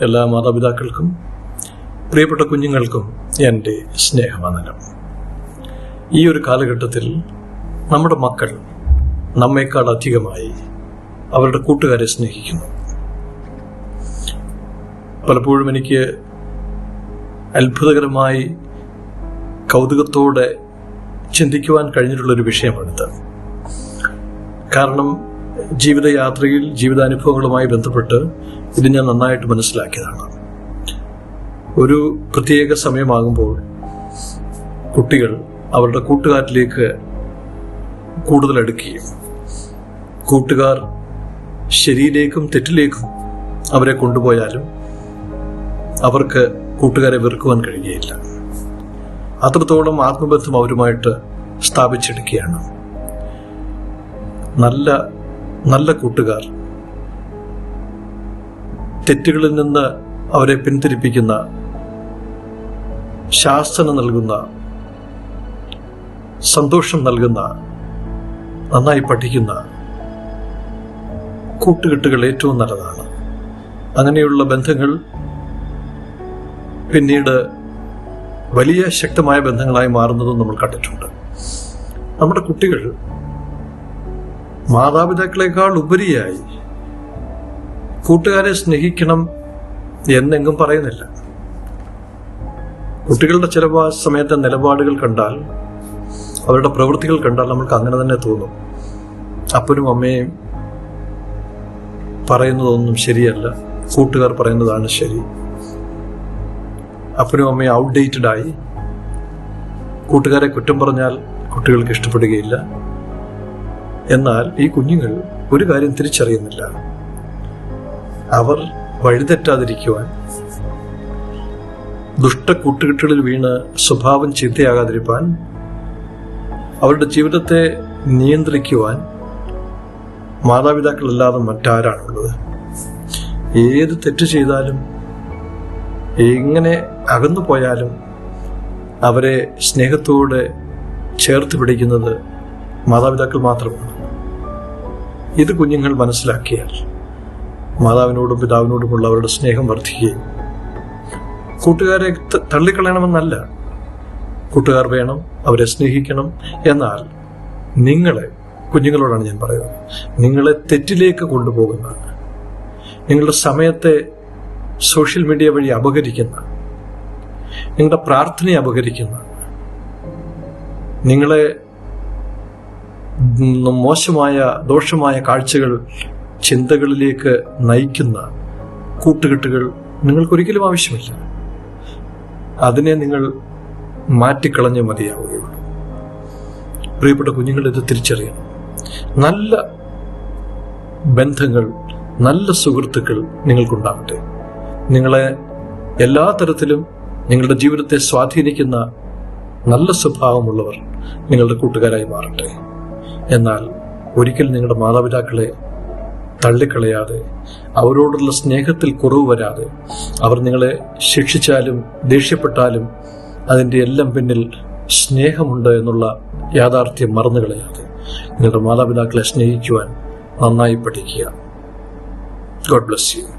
എല്ലാ മാതാപിതാക്കൾക്കും പ്രിയപ്പെട്ട കുഞ്ഞുങ്ങൾക്കും എന്റെ സ്നേഹവന്ദനം. ഈ ഒരു കാലഘട്ടത്തിൽ നമ്മുടെ മക്കൾ നമ്മേക്കാൾ അധികമായി അവരുടെ കൂട്ടുകാരെ സ്നേഹിക്കുന്നു. പലപ്പോഴും എനിക്ക് അത്ഭുതകരമായി കൗതുകത്തോടെ ചിന്തിക്കുവാൻ കഴിഞ്ഞിട്ടുള്ളൊരു വിഷയമാണിത്. കാരണം ജീവിതയാത്രയിൽ ജീവിതാനുഭവങ്ങളുമായി ബന്ധപ്പെട്ട് ഇത് ഞാൻ നന്നായിട്ട് മനസ്സിലാക്കിയതാണ്. ഒരു പ്രത്യേക സമയമാകുമ്പോൾ കുട്ടികൾ അവരുടെ കൂട്ടുകാരിലേക്ക് കൂടുതൽ അടുക്കുകയും കൂട്ടുകാർ ശരിയിലേക്കും തെറ്റിലേക്കും അവരെ കൊണ്ടുപോയാലും അവർക്ക് കൂട്ടുകാരെ വെറുക്കുവാൻ കഴിയുകയില്ല. അത്രത്തോളം ആത്മബന്ധം അവരുമായിട്ട് സ്ഥാപിച്ചെടുക്കുകയാണ്. നല്ല നല്ല കൂട്ടുകാർ. തെറ്റുകളിൽ നിന്ന് അവരെ പിന്തിരിപ്പിക്കുന്ന ശാസന നൽകുന്ന സന്തോഷം നൽകുന്ന നന്നായി പഠിക്കുന്ന കൂട്ടുകെട്ടുകൾ ഏറ്റവും നല്ലതാണ്. അങ്ങനെയുള്ള ബന്ധങ്ങൾ പിന്നീട് വലിയ ശക്തമായ ബന്ധങ്ങളായി മാറുന്നതും നമ്മൾ കണ്ടിട്ടുണ്ട്. നമ്മുടെ കുട്ടികൾ മാതാപിതാക്കളെക്കാൾ ഉപരിയായി കൂട്ടുകാരെ സ്നേഹിക്കണം എന്നെങ്കും പറയുന്നില്ല. കുട്ടികളുടെ ചില സമയത്തെ നിലപാടുകൾ കണ്ടാൽ അവരുടെ പ്രവൃത്തികൾ കണ്ടാൽ നമുക്ക് അങ്ങനെ തന്നെ തോന്നും. അപ്പനും അമ്മയും പറയുന്നതൊന്നും ശരിയല്ല. കൂട്ടുകാർ പറയുന്നതാണ് ശരി. അപ്പനും അമ്മയും ഔട്ട്ഡേറ്റഡ് ആയി. കൂട്ടുകാരെ കുറ്റം പറഞ്ഞാൽ കുട്ടികൾക്ക് ഇഷ്ടപ്പെടുകയില്ല. എന്നാൽ ഈ കുഞ്ഞുങ്ങൾ ഒരു കാര്യം തിരിച്ചറിയുന്നില്ല. അവർ വഴിതെറ്റാതിരിക്കുവാൻ ദുഷ്ട കൂട്ടുകെട്ടുകളിൽ വീണ് സ്വഭാവം ചിന്തയാകാതിരിക്കാൻ അവരുടെ ജീവിതത്തെ നിയന്ത്രിക്കുവാൻ മാതാപിതാക്കളല്ലാതെ മറ്റാരാണുള്ളത്? ഏത് തെറ്റ് ചെയ്താലും എങ്ങനെ അകന്നു പോയാലും അവരെ സ്നേഹത്തോടെ ചേർത്ത് പിടിക്കുന്നത് മാതാപിതാക്കൾ മാത്രമാണ്. ഇത് കുഞ്ഞുങ്ങൾ മനസ്സിലാക്കിയാൽ മാതാവിനോടും പിതാവിനോടുമുള്ള അവരുടെ സ്നേഹം വർദ്ധിക്കുകയും കൂട്ടുകാരെ തള്ളിക്കളയണമെന്നല്ല. കൂട്ടുകാർ വേണം അവരെ സ്നേഹിക്കണം എന്നാൽ നിങ്ങളെ കുഞ്ഞുങ്ങളോടാണ് ഞാൻ പറയുന്നത് നിങ്ങളെ തെറ്റിലേക്ക് കൊണ്ടുപോകുന്ന നിങ്ങളുടെ സമയത്തെ സോഷ്യൽ മീഡിയ വഴി അപഹരിക്കുന്ന നിങ്ങളുടെ പ്രാർത്ഥനയെ അപഹരിക്കുന്ന നിങ്ങളെ മോശമായ ദോഷമായ കാഴ്ചകൾ ചിന്തകളിലേക്ക് നയിക്കുന്ന കൂട്ടുകെട്ടുകൾ നിങ്ങൾക്കൊരിക്കലും ആവശ്യമില്ല. അതിനെ നിങ്ങൾ മാറ്റിക്കളഞ്ഞ് മതിയാവുകയുള്ളൂ. പ്രിയപ്പെട്ട കുഞ്ഞുങ്ങൾ ഇത് തിരിച്ചറിയണം. നല്ല ബന്ധങ്ങൾ നല്ല സുഹൃത്തുക്കൾ നിങ്ങൾക്കുണ്ടാകട്ടെ നിങ്ങളെ എല്ലാ തരത്തിലും നിങ്ങളുടെ ജീവിതത്തെ സ്വാധീനിക്കുന്ന നല്ല സ്വഭാവമുള്ളവർ നിങ്ങളുടെ കൂട്ടുകാരായി മാറട്ടെ. എന്നാൽ ഒരിക്കൽ നിങ്ങളുടെ മാതാപിതാക്കളെ തള്ളിക്കളയാതെ അവരോടുള്ള സ്നേഹത്തിൽ കുറവ് വരാതെ അവർ നിങ്ങളെ ശിക്ഷിച്ചാലും ദേഷ്യപ്പെട്ടാലും അതിന്റെ എല്ലാം പിന്നിൽ സ്നേഹമുണ്ട് എന്നുള്ള യാഥാർത്ഥ്യം മറന്നു കളയാതെ നിങ്ങളുടെ മാതാപിതാക്കളെ സ്നേഹിക്കുവാൻ നന്നായി പഠിക്കുക. God bless you